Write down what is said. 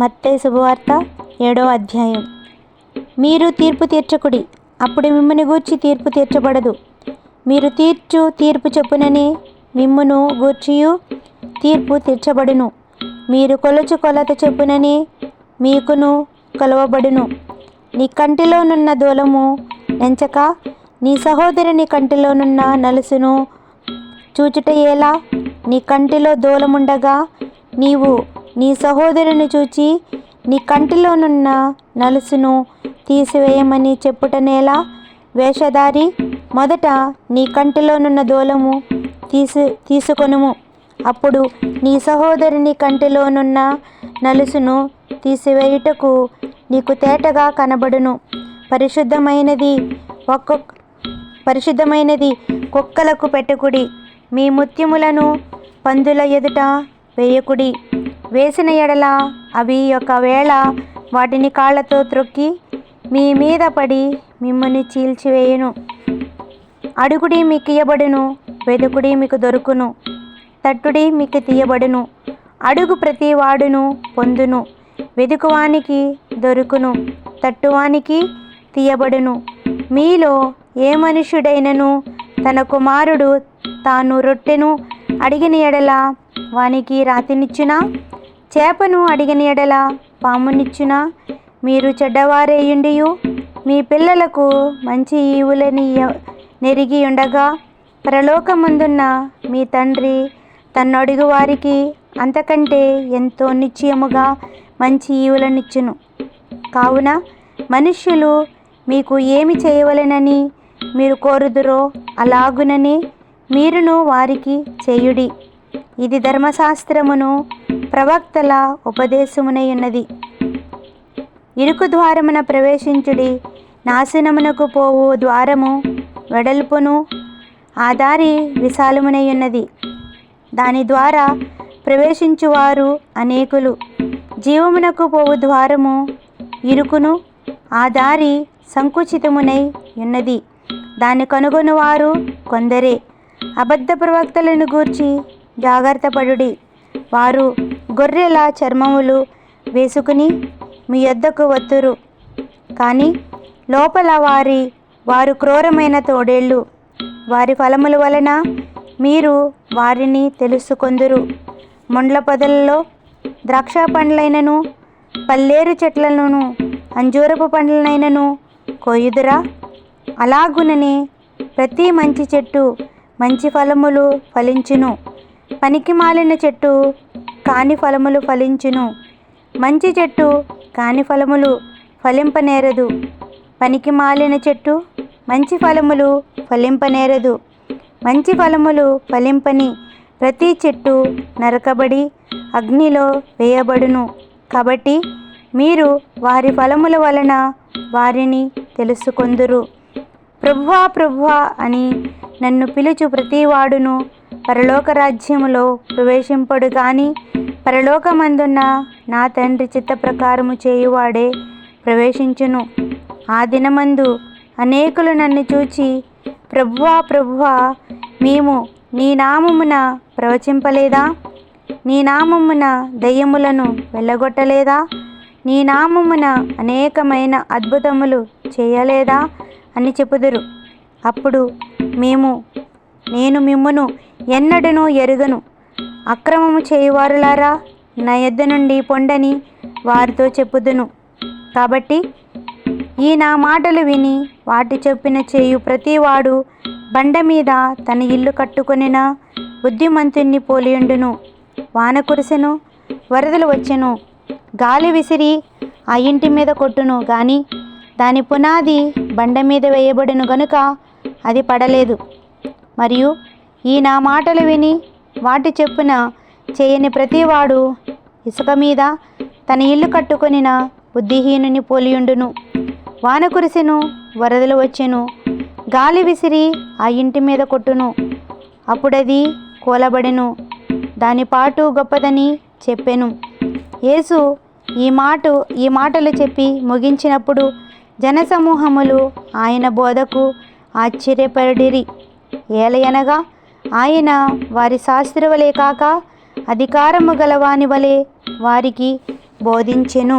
మత్తే శుభవార్త ఏడో అధ్యాయం. మీరు తీర్పు తీర్చకుడి అప్పుడు మిమ్మల్ని గూర్చి తీర్పు తీర్చబడదు. మీరు తీర్చు తీర్పు చెప్పునని మిమ్మును గూర్చియు తీర్పు తీర్చబడును. మీరు కొలుచు కొలత చెప్పునని మీకును కొలవబడును. నీ కంటిలోనున్న దూలము నెంచక నీ సహోదరుని కంటిలోనున్న నలుసును చూచుట ఎలా? నీ కంటిలో దూలముండగా నీవు నీ సహోదరుని చూచి నీ కంటిలోనున్న నలుసును తీసివేయమని చెప్పుటనేలా వేషధారి మొదట నీ కంటిలోనున్న దూలము తీసి తీసుకొనుము. అప్పుడు నీ సహోదరుని కంటిలోనున్న నలుసును తీసివేయుటకు నీకు తేటగా కనబడును. పరిశుద్ధమైనది ఒక్కొక్క పరిశుద్ధమైనది కుక్కలకు పెట్టుకుడి. మీ ముత్యములను పందుల ఎదుట వేయకుడి. వేసిన ఎడల అవి ఒకవేళ వాటిని కాళ్ళతో త్రొక్కి మీ మీద పడి మిమ్మల్ని చీల్చివేయును. అడుగుడి మీకు ఇయ్యబడును వెదుకుడి మీకు దొరుకును తట్టుడి మీకు తీయబడును అడుగు ప్రతి వాడును పొందును వెదుకువానికి దొరుకును తట్టువానికి తీయబడును. మీలో ఏ మనుషుడైనను తన కుమారుడు తాను రొట్టెను అడిగిన ఎడల వానికి రాతినిచ్చునా? చేపను అడిగిన ఎడల పామునిచ్చునా? మీరు చెడ్డవారేయుండియు మీ పిల్లలకు మంచి ఈవులని నెరిగి ఉండగా పరలోకమందున్న మీ తండ్రి తన్నడుగు వారికి అంతకంటే ఎంతో నిశ్చయముగా మంచి ఈవులనిచ్చును. కావున మనుష్యులు మీకు ఏమి చేయవలెనని మీరు కోరుదురో అలాగునని మీరును వారికి చేయుడి. ఇది ధర్మశాస్త్రమును ప్రవక్తల ఉపదేశమునయున్నది. ఇరుకు ద్వారమున ప్రవేశించుడి నాశనమునకు పోవు ద్వారము వెడల్పును ఆ దారి విశాలమునయున్నది. దాని ద్వారా ప్రవేశించువారు అనేకులు. జీవమునకు పోవు ద్వారము ఇరుకును ఆ దారి సంకుచితమునై ఉన్నది దాన్ని కనుగొనువారు కొందరే. అబద్ధ ప్రవక్తలను గూర్చి జాగ్రత్తపడుడి వారు గొర్రెల చర్మములు వేసుకుని మీ యొద్దకు వత్తురు. కానీ లోపల వారి వారు క్రూరమైన తోడేళ్ళు. వారి ఫలముల వలన మీరు వారిని తెలుసుకొందురు. మొండ్ల పొదలలో ద్రాక్ష పండ్లైనను పల్లేరు చెట్లను అంజూరపు పండ్లనైనను కోయుదురా? అలాగుననే ప్రతి మంచి చెట్టు మంచి ఫలములు ఫలించును. పనికి మాలిన చెట్టు కాని ఫలములు ఫలించును. మంచి చెట్టు కాని ఫలములు ఫలింపనేరదు. పనికి మాలిన చెట్టు మంచి ఫలములు ఫలింపనేరదు. మంచి ఫలములు ఫలింపని ప్రతి చెట్టు నరకబడి అగ్నిలో వేయబడును. కాబట్టి మీరు వారి ఫలముల వలన వారిని తెలుసుకొందురు. ప్రభువా ప్రభువా అని నన్ను పిలుచు ప్రతివాడును. పరలోక రాజ్యములో ప్రవేశింపడు కానీ పరలోకమందున్న నా తండ్రి చిత్త ప్రకారము చేయువాడే ప్రవేశించును. ఆ దినమందు అనేకులు నన్ను చూచి ప్రభువా ప్రభువా మేము నీ నామమున ప్రవచింపలేదా? నీ నామమున దయ్యములను వెళ్ళగొట్టలేదా? నీ నామమున అనేకమైన అద్భుతములు చేయలేదా అని చెప్పుదురు. అప్పుడు మేము నేను మిమ్మును ఎన్నడను ఎరుగను. అక్రమము చేయువారులారా నా యొద్ద నుండి పొండని వారితో చెప్పుదును. కాబట్టి ఈ నా మాటలు విని వాటి చెప్పిన చేయు ప్రతివాడు బండ మీద తన ఇల్లు కట్టుకొనిన బుద్ధిమంతుణ్ణి పోలియుండును. వాన కురిసెను వరదలు వచ్చెను. గాలి విసిరి ఆ ఇంటి మీద కొట్టును. కానీ దాని పునాది బండ మీద వేయబడును గనుక అది పడలేదు. మరియు ఈ నా మాటలు విని వాటి చెప్పున చేయని ప్రతివాడు ఇసుక మీద తన ఇల్లు కట్టుకొనిన బుద్ధిహీనుని పోలియుండును. వాన కురిసెను వరదలు వచ్చెను గాలి విసిరి ఆ ఇంటి మీద కొట్టును. అప్పుడది కూలబడెను. దాని పాటు గొప్పదని చెప్పెను. యేసు ఈ మాట ఈ మాటలు చెప్పి ముగించినప్పుడు జనసమూహములు ఆయన బోధకు ఆశ్చర్యపడిరి ఏలయనగా ఆయన వారి శాస్త్రవలే కాక అధికారము గలవాని వలె వారికి బోధించెను.